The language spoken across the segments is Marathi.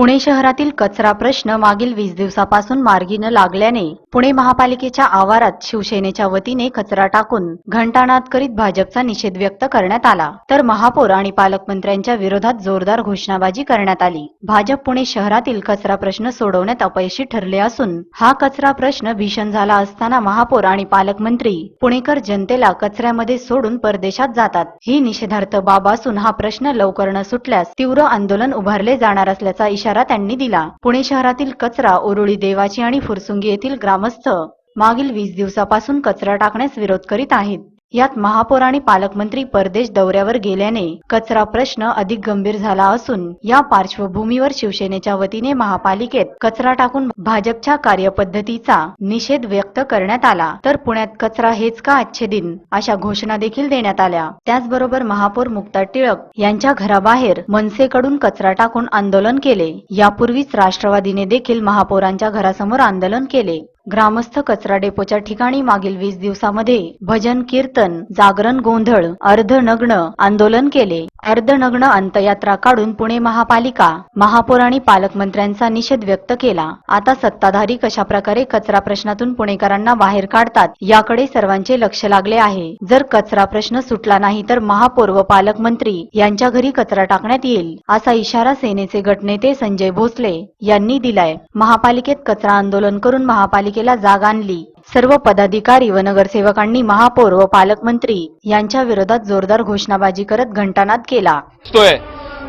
पुणे शहरातील कचरा प्रश्न मागील वीस दिवसापासून मार्गी न लागल्याने पुणे महापालिकेच्या आवारात शिवसेनेच्या वतीने कचरा टाकून घंटानाद करीत भाजपचा निषेध व्यक्त करण्यात आला. तर महापौर आणि पालकमंत्र्यांच्या विरोधात जोरदार घोषणाबाजी करण्यात आली. भाजप पुणे शहरातील कचरा प्रश्न सोडवण्यात अपयशी ठरले असून हा कचरा प्रश्न भीषण झाला असताना महापौर आणि पालकमंत्री पुणेकर जनतेला कचऱ्यामध्ये सोडून परदेशात जातात. ही निषेधार्थ बाब असून हा प्रश्न लवकर न सुटल्यास तीव्र आंदोलन उभारले जाणार असल्याचा इशारा त्यांनी दिला. पुणे शहरातील कचरा ओरुळी देवाची आणि फुरसुंगी येथील ग्रामस्थ मागील वीस दिवसापासून कचरा टाकण्यास विरोध करीत आहेत. यात महापौर आणि पालकमंत्री परदेश दौऱ्यावर गेल्याने कचरा प्रश्न अधिक गंभीर झाला असून या पार्श्वभूमीवर शिवसेनेच्या वतीने महापालिकेत कचरा टाकून भाजपच्या कार्यपद्धतीचा निषेध व्यक्त करण्यात आला. तर पुण्यात कचरा हेच का आजचे दिन? अशा घोषणा देखील देण्यात आल्या. त्याचबरोबर महापौर मुक्ता टिळक यांच्या घराबाहेर मनसेकडून कचरा टाकून आंदोलन केले. यापूर्वीच राष्ट्रवादीने देखील महापौरांच्या घरासमोर आंदोलन केले. ग्रामस्थ कचरा डेपोच्या ठिकाणी मागील वीस दिवसामध्ये भजन कीर्तन जागरण गोंधळ अर्धनग्न आंदोलन केले. अर्धनग्न अंतयात्रा काढून पुणे महापालिका महापौर आणि पालकमंत्र्यांचा निषेध व्यक्त केला. आता सत्ताधारी कशा प्रकारे कचरा प्रश्नातून पुणेकरांना बाहेर काढतात याकडे सर्वांचे लक्ष लागले आहे. जर कचरा प्रश्न सुटला नाही तर महापौर व पालकमंत्री यांच्या घरी कचरा टाकण्यात येईल असा इशारा सेनेचे गटनेते संजय भोसले यांनी दिलाय. महापालिकेत कचरा आंदोलन करून महापालिकेला जाग आणली. सर्व पदाधिकारी व नगरसेवकांनी महापौर व पालकमंत्री यांच्या विरोधात जोरदार घोषणाबाजी करत घंटानाद केला.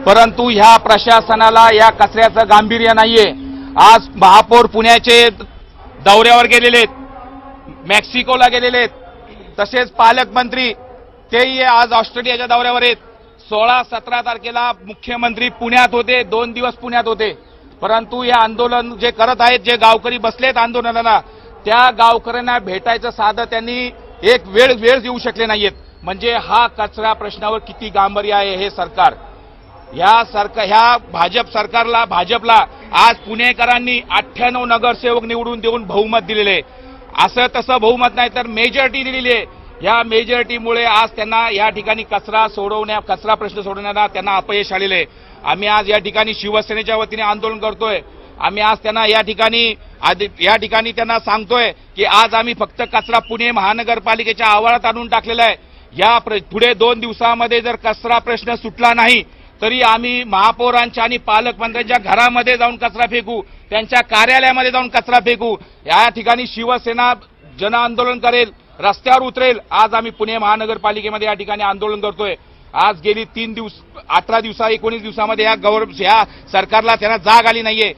परंतु ह्या प्रशासनाला या कचऱ्याचं गांभीर्य नाहीये. आज महापौर पुण्याचे दौऱ्यावर गेलेले आहेत मेक्सिकोला गेलेले आहेत तसेच पालकमंत्री तेही आज ऑस्ट्रेलियाच्या दौऱ्यावर आहेत. सोळा सतरा तारखेला मुख्यमंत्री पुण्यात होते. दोन दिवस पुण्यात होते. परंतु हे आंदोलन जे करत आहेत जे गावकरी बसलेत आंदोलनाला त्या गावकऱ्यांना भेटायचं साधं त्यांनी एक वेळ वेळ देऊ शकले नाहीयेत. म्हणजे हा कचरा प्रश्नावर किती गांभीर्य आहे हे सरकार. ह्या सरकार ह्या भाजप सरकारला भाजपला आज पुणेकरांनी अठ्ठ्याण्णव नगरसेवक निवडून देऊन बहुमत दिलेले. आहे. असं तसं बहुमत नाही तर मेजॉरिटी दिलेली. आहे या मेजॉरिटीमुळे आज त्यांना या ठिकाणी कचरा सोडवण्या कचरा प्रश्न सोडवण्याला त्यांना अपयश आलेले आहे. आम्ही आज या ठिकाणी शिवसेनेच्या वतीने आंदोलन करतोय. आम्ही आज त्यांना या ठिकाणी आधी- या ठिकाणी त्यांना सांगतोय की आज आम्ही फक्त कचरा पुणे महानगरपालिकेच्या आवारात आणून टाकलेला आहे. या प्र- पुढे दोन दिवसामध्ये जर कचरा प्रश्न सुटला नाही तरी आम्ही महापौरांच्या आणि पालकमंत्र्यांच्या घरामध्ये जाऊन कचरा फेकू त्यांच्या कार्यालयामध्ये जाऊन कचरा फेकू. या ठिकाणी शिवसेना जन आंदोलन करेल. रस्त्यावर उतरेल. आज आम्ही पुणे महानगरपालिकेमध्ये या ठिकाणी आंदोलन करतोय. आज गेली तीन दिवस अठरा दिवसा एकोणीस दिवसामध्ये या गव्हर्न या सरकारला त्यांना जाग आली नाहीये.